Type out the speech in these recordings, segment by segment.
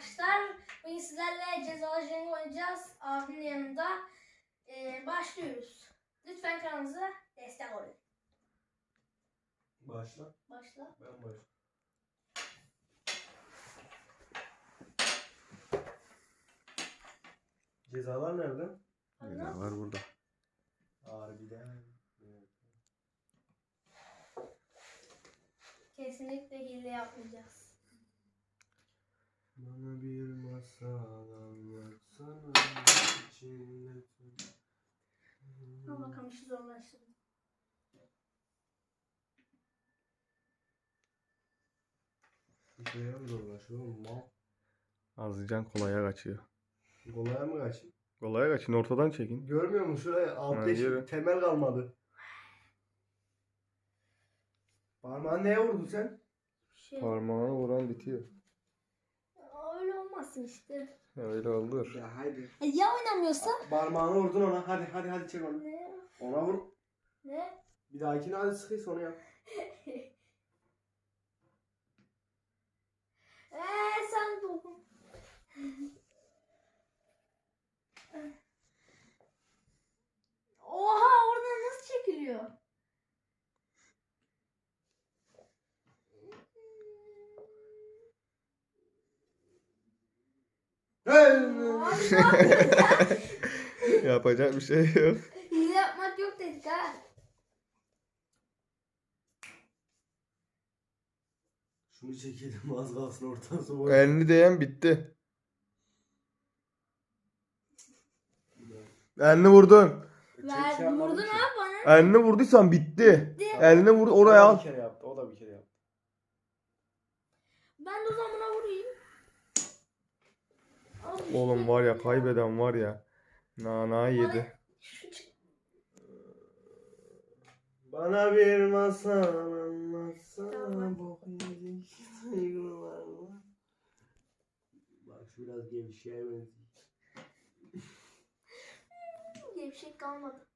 arkadaşlar. Bugün sizlerle cezalı jenga oynayacağız. Abimin yanında. Ee, başlıyoruz. Lütfen kanalımıza destek olun. Başla. Başla. Ben başla. Cezalar nerede? Var burada. Harbiden. Evet. Kesinlikle hile yapmayacağız. Bana bir masal anlatsana içinde tüm- Ama bakalım işi zorlaştırdı. Şeye mi zorlaşıyor oğlum? Mal. Azlıcan kolaya kaçıyor. Kolaya mı kaçayım? Kolaya kaçın ortadan çekin. Görmüyor musun şuraya? Ha, Altta yürü. hiç temel kalmadı. Parmağını neye vurdun sen? Şey, Parmağına vuran bitiyor. Öyle olmasın işte. Öyle olur. Ya haydi. E, Ya oynamıyorsa? Parmağını vurdun ona. Hadi hadi hadi çek onu. Ne? Ona vur. Ne? Bir dahakine hadi sıkıysa onu yap. Eee sen dokun. Oha oradan nasıl çekiliyor? Abi ne yapıyorsun ya? Yapacak bir şey yok. Hile yapmak yok dedik ha. Şunu çekelim az kalsın ortası boş. Elini değen bitti. Elini vurdun. Ver, vurdun ha bana. Elini vurduysan bitti. Bitti. Elini vur oraya O da al. bir kere yaptı. O da bir kere yaptı. Ben de o zaman buna vurayım. Oğlum var ya kaybeden var ya. Nana yedi. Bana bir masal anlatsana Tamam. bok yedik duygularla. Bak şu biraz gevşeye benziyor. diye bir şey kalmadı.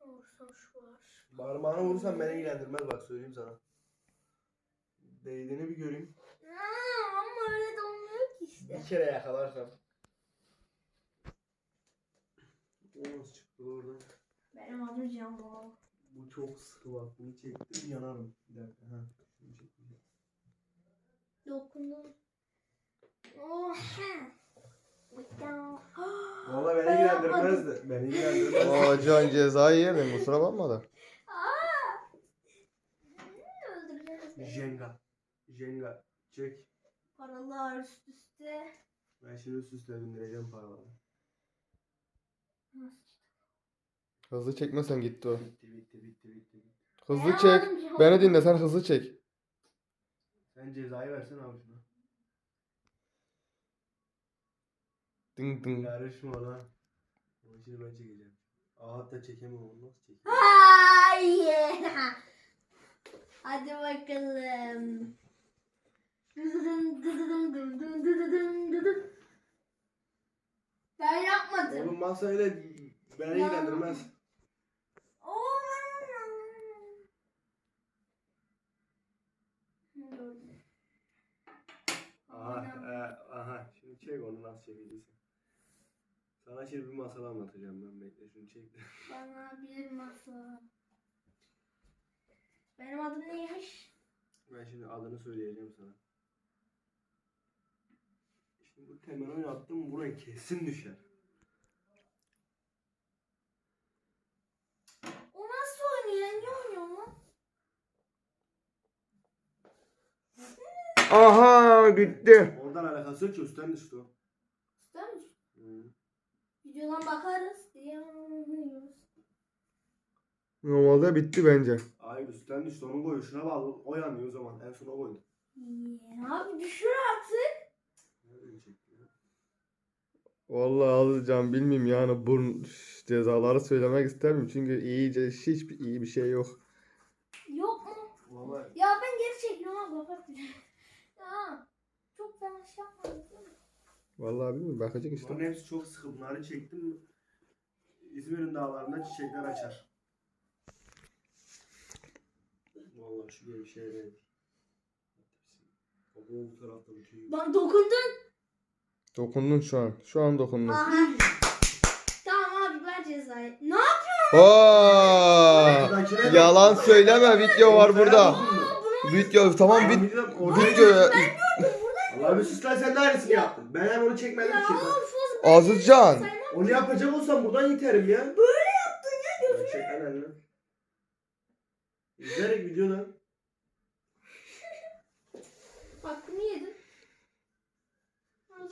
Vursam şu var. Parmağını vurursan beni ilgilendirmez bak söyleyeyim sana. Değdiğini bir göreyim. Aa, ama öyle de olmuyor ki işte. Bir kere yakalarsam. O nasıl çıktı oradan? Benim adım Canbo. Bu çok sıkı bak bunu çektim yanarım. Bir dakika ha. Şunu çekeyim. Dokundum. Oha. Valla beni Ben ilgilendirmezdi. Beni ilgilendirmezdi. Aa can cezayı yedin kusura bakma da. Jenga. Jenga. Çek. Paralar üst üste. Ben şimdi üst üste bindireceğim paraları. Nasıl? Hızlı çekmesen gitti o. Bitti bitti bitti bitti. bitti. Hızlı Ben çek. aldım Canbo. Beni dinle sen hızlı çek. Sen cezayı versen abi şuna. Ding ding. Yarışma lan. Onu şimdi ben çekeceğim. Aa hatta çekemem onu nasıl çekeyim? Hayır. Hadi bakalım. Ben yapmadım. Oğlum masayla beni Ya. ilgilendirmez. Aha, e, aha. Şimdi çek onu nasıl çekeceksin. Sana şimdi bir masal anlatacağım ben bekle şunu çek. Bana bir masa. Benim adım neymiş? Ben şimdi adını söyleyeceğim sana. Şimdi bu temel oynattım buraya kesin düşer. O nasıl oynuyor? Ne oynuyor lan? Aha bitti. Oradan alakası yok ki üstten düştü o. Misin? Hı. Videodan bakarız diye oynuyoruz. Normalde bitti bence. Hayır üstten düştü onun koyuşuna bağlı. O yanıyor o zaman. En son o koydu. Ya abi düşür artık. Vallahi Azlıcan bilmiyorum yani bu cezaları söylemek istemiyorum çünkü iyice hiçbir iyi bir şey yok. Yok mu? Vallahi Ya ben geri çekiyorum abi bile. Ya çok fena şey yapmadım değil mi? Vallahi bilmiyorum bakacak işte. bunların hepsi çok sıkı. Bunları çektim mi İzmir'in dağlarında çiçekler açar. Vallahi şu bir şey değil. Baba bu tarafta. Bak dokundun. Dokundun şu an. Şu an dokundun. Aha. tamam abi ver cezayı. Ne yapıyorsun? De- Yalan söyleme video var burada. Video tamam bit video Allah bir sus lan sen de aynısını yaptın. Ben hem onu çekmedim ki. Saymam. Onu yapacak olsam buradan yeterim ya. Böyle yaptın ya Ya Çek lan elini. İzlerek videoda. Hakkımı yedin.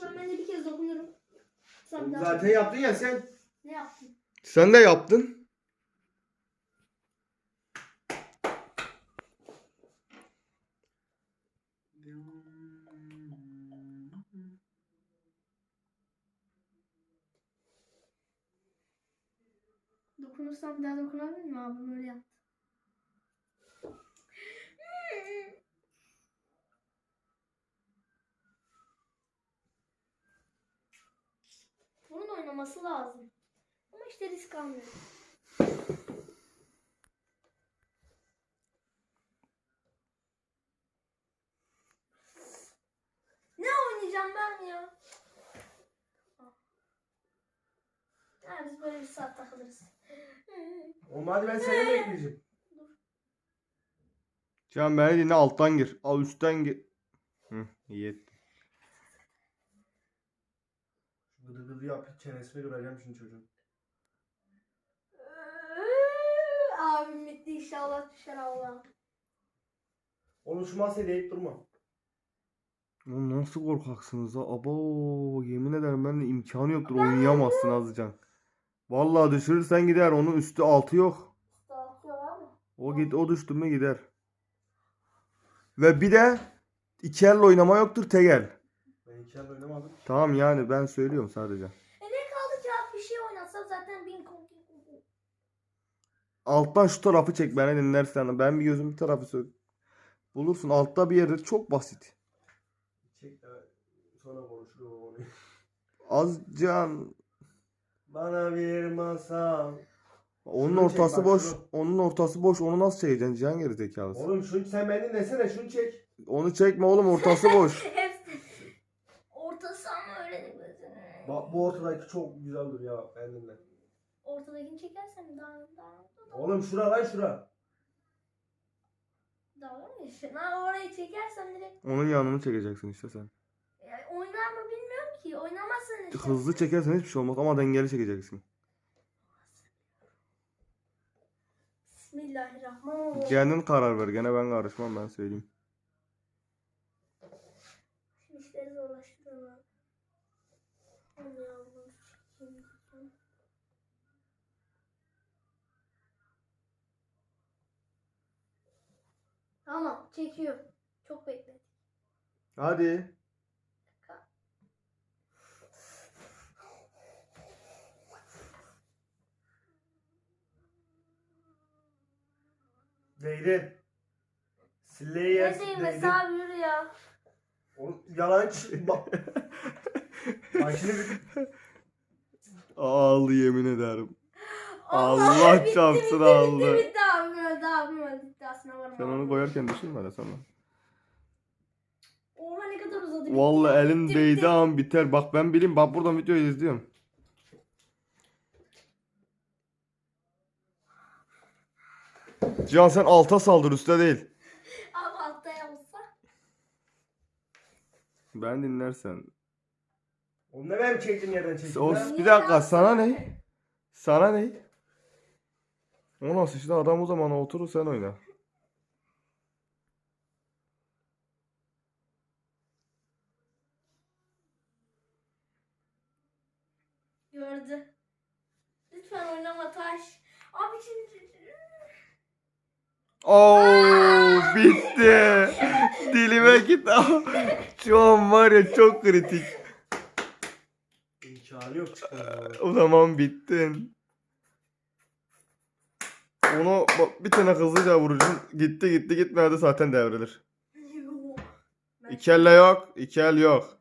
O zaman ben de bir kez dokunurum. Sen daha- Zaten yaptın ya sen. Ne yaptın? Sen de yaptın. Dokunursam bir daha dokunabilir miyim abi? Böyle yaptı. Oynaması lazım. Ama işte risk almıyor. Ne oynayacağım ben ya? Ha, biz böyle bir saat takılırız. Oğlum hadi ben seni bekleyeceğim. Can beni dinle alttan gir. Al üstten gir. Hı, iyi ettin. Gıdı gıdı yap çenesini göreceğim şimdi çocuğun. Abim bitti inşallah düşer Allah. Oğlum şu masayı deyip durma. Oğlum nasıl korkaksınız ha? Abo yemin ederim ben de imkanı yoktur oynayamazsın Azcan. Vallahi düşürürsen gider onun üstü altı yok. Abi. O git o düştü mü gider. Ve bir de iki elle oynama yoktur tek el. Yıl oynamadım. Tamam yani ben söylüyorum sadece. E ne kaldı ki abi bir şey oynatsam zaten bin. Alttan şu tarafı çek beni dinlersen. Ben bir gözüm bir tarafı sök. Bulursun altta bir yerde çok basit. Çek de sonra konuşuruz o konuyu. Azcan Bana bir masal. onun Şunu çek ortası bak, boş. şunu. Onun ortası boş. Onu nasıl çekeceksin Cihan gerizekalısı? Oğlum şunu sen beni dinlesene şunu çek. Onu çekme oğlum ortası boş. Hepsi. Ortası ama öyle de gözünü. Bak bu ortadaki çok güzel duruyor ya ben dinle. Ortadakini çekersen daha daha Oğlum şura lan şura. daha mı? Ha orayı çekersem direkt Onun yanını çekeceksin işte sen. yani oynar mı bilmiyorum ki. Oynamazsın işte. Hızlı çekersen hiçbir şey olmaz ama dengeli çekeceksin. Bismillahirrahmanirrahim. Kendin karar ver. Gene ben karışmam ben söyleyeyim. Tamam çekiyor. Çok bekle. Hadi. Değdi. Slayer Ne diyeyim değdi. mesela yürü ya. Oğlum yalancı. Bak. Bak şimdi bir... Aldı yemin ederim. Allah, Allah bitti, çarpsın bitti, aldı. Bitti bitti öldü. İddiasına varım. Sen onu koyarken düşünme de sana. Oha ne kadar uzadı. elin bitti, değdi bitti. an biter. Bak ben bileyim bak buradan videoyu izliyorum. Cihan sen alta saldır üstte değil. Abi altta yapsa. Ben dinlersen. Oğlum ne benim çektiğim yerden çektin O, lan? bir dakika sana ne? Sana ne? O nasıl işte adam o zaman oturur sen oyna. Gördü. Lütfen oynama taş. Abi şimdi... Oo bitti. Dilime git. Şu an var ya çok kritik. İmkanı yok çıkar. O zaman bittin. Onu bak, bir tane hızlıca vuracağım. Gitti gitti gitmedi zaten devrilir. İki elle yok. iki el yok.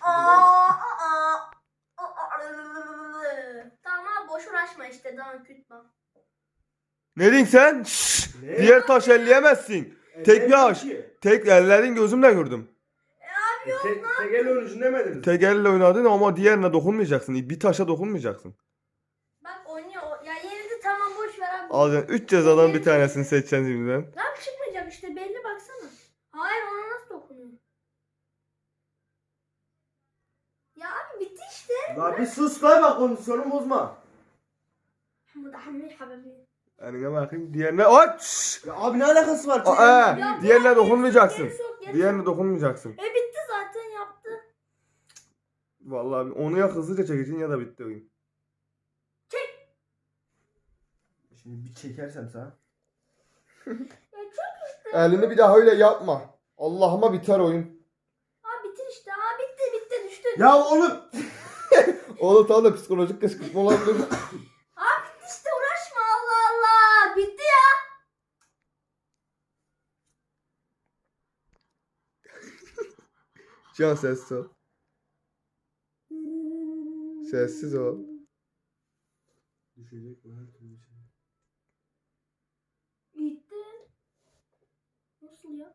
Aa, aa, aa. Tamam abi boş uğraşma işte daha kütme. Ne diyorsun sen? Şşş! Ne? Diğer taş elleyemezsin. Tek yaş. Ki. Tek ellerin gözümle gördüm. E abi yok. Tek, tek el oyuncu demediniz. Tek elle oynadın ama diğerine dokunmayacaksın. Bir taşa dokunmayacaksın. Bak oynuyor. O- Ya yenildi tamam boş ver abi. Alacaksın 3 cezadan bir tanesini seçeceksin şimdiden. Lan çıkmayacak işte belli baksana. Hayır ona nasıl dokunuyor? Ya abi bitti işte. La bir sus lan bak kondisyonu bozma. Mudahammi habibi. Eline bakayım. Diğerine aç. Ya abi ne alakası var? Aa, Tek- Ya diğerine bırak, dokunmayacaksın. gerisi yok, gerisi Diğerine dokunmayacaksın. E bitti zaten yaptı. Vallahi onu ya hızlıca çekeceksin ya da bitti oyun. Şimdi bir çekersem sana. Ya çok işte. Elini bir daha öyle yapma. Allah'ıma biter oyun. Aa bitir işte. Aa bitti bitti düştü. Ya oğlum. Oğlum tamam da psikolojik kışkırtma olabilir. Aa bitti işte uğraşma Allah Allah. Bitti ya. Can sessiz ol. Sessiz ol. Düşecek? Her türlü şey. Bitti. Nasıl ya?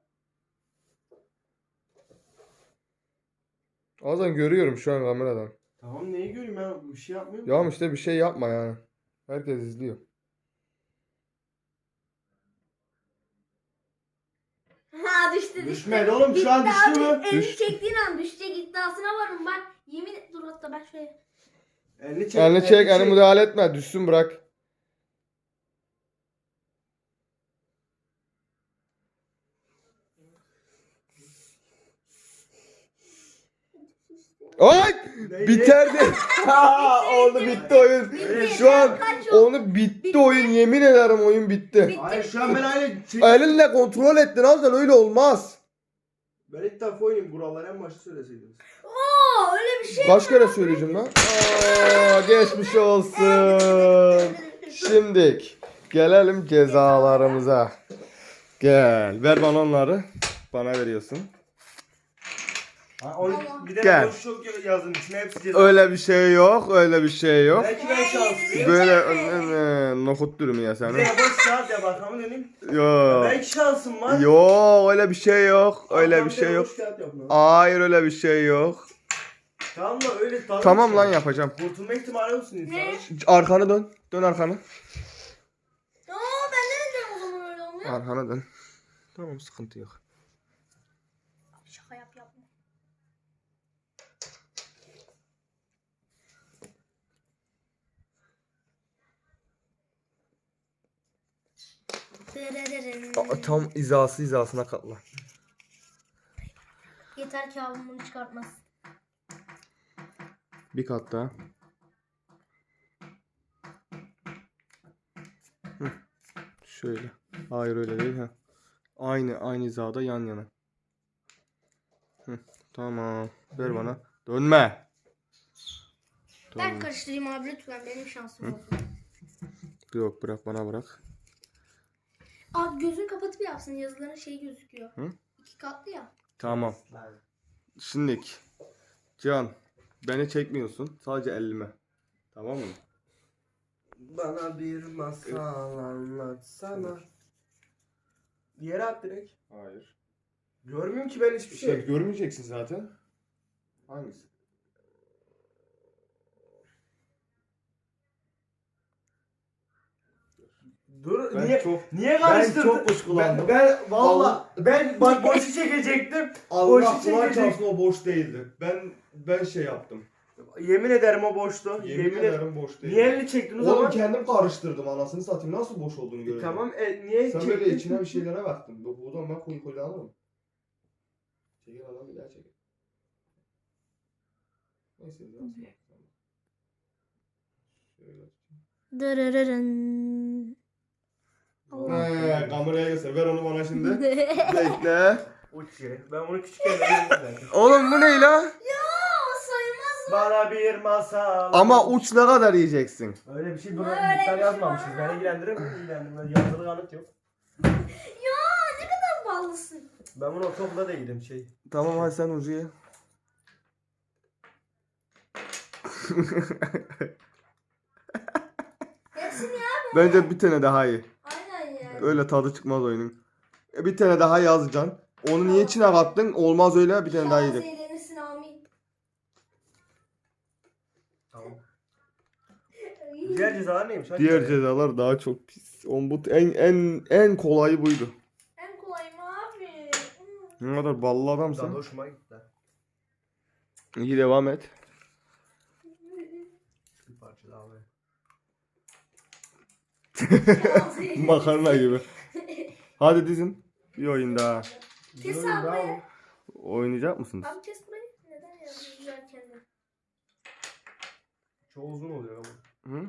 Azan görüyorum şu an kameradan. Tamam neyi göreyim ben bir şey yapmıyorum. Ya işte bir şey yapma yani. Herkes izliyor. Ha düştü düştü. Düşmedi oğlum şu an düştü mü? Elini Düştü. çektiğin an düşecek iddiasına varım ben. Yemin et dur hatta ben şöyle. Elini çek. Elini çek, elini müdahale etme. Düşsün bırak. Ay! Biterdi. Ha, oldu bitti oyun. Şu an Kaç oldu? onu bitti oyun. Yemin ederim oyun bitti. Hayır şu an ben aynı çek... Elinle kontrol ettin Azan öyle olmaz. Ben ilk defa oynayayım buraları en başta söyleseydiniz. Oo öyle bir şey. Kaç kere söyleyeceğim lan? Aa, geçmiş olsun. Şimdik gelelim cezalarımıza. Gel ver bana onları. Bana veriyorsun. Ha, o, bir de Gel. boş çok yazın içine hepsi ceza. Öyle bir şey yok, öyle bir şey yok. Belki ben şanslıyım. Böyle e, nokut dürümü ya Bir sen. de boş kağıt ya bakalım döneyim. Yok. Belki şansım var. Yok, öyle bir şey yok. Öyle bir şey de yok. Hayır öyle bir şey yok. Tamam da öyle tamam. Tamam lan yapacağım. Kurtulma ihtimali olsun insan. Arkanı dön. Dön arkanı. Oo ben de o zaman öyle olmuyor? Arkana dön. Tamam sıkıntı yok. Aa, tam hizası hizasına katla. Yeter ki abim bunu çıkartmaz. Bir kat daha. Hı. Şöyle. Hayır öyle değil ha. Aynı aynı hizada yan yana. Hı. Tamam. Ver bana. Dönme. Ben karıştırayım abi lütfen benim şansım olsun. Yok bırak bana bırak. Abi gözünü kapatıp yapsın yazıların şey gözüküyor. Hı? İki katlı ya. Tamam. Şimdi Can beni çekmiyorsun. Sadece elime. Tamam mı? Bana bir masal anlatsana. Diğeri at direkt. Hayır. Görmüyorum ki ben hiçbir şey. Şey görmeyeceksin zaten. Hangisi? Dur Ben niye çok niye ben karıştırdın? çok kuşkulandım. Ben, ben valla ben bak boşu çekecektim. Allah Boşu Kur'an çekecek. çarpsın o boş değildi. Ben ben şey yaptım. Yemin ederim o boştu. Yemin, Yemin, ederim. boş değildi. Niye elini çektin o Oğlum zaman? kendim karıştırdım anasını satayım. Nasıl boş olduğunu E, gördüm. tamam e, niye Sen çektin? böyle içine bir şeylere baktın. Bu buradan ben koyu koyu alırım. Çekil adam bir daha çekil. Neyse biraz. Dırırırın. He, kameraya göster. Ver onu bana şimdi. Bekle. Uç ye. Ben bunu küçükken zaten. Oğlum bu ne la? Ya sayılmaz. Bana bir masal. Ama uç ne kadar yiyeceksin? Öyle bir şey dur. Öyle Miktar şey yazmamışız. Beni ilgilendirir mi? İlgilendirmez. Yazılı kanıt yok. Ya ne kadar ballısın. Ben bunu ortaokulda da yedim şey. Tamam hadi sen ucu ye. Hepsini ya. Bence bir tane daha iyi. Öyle tadı çıkmaz oyunun. E, Bir tane daha yazacaksın. Onu niye içine kattın? Olmaz öyle bir tane daha yiyecek. zehirlenirsin amin. Tamam. Diğer cezalar neymiş? Hadi Diğer be. cezalar daha çok pis. On bu en en en kolayı buydu. En kolay mı abi? Ne kadar ballı Daha adamsın. hoşuma gitti. İyi devam et. Bir parça daha be. Makarna gibi. Hadi dizin. Bir oyun daha. Kes bravo. Oynayacak mısınız? Abi kes burayı. Neden yazdın güzel kendin? Çok uzun oluyor ama. Hı?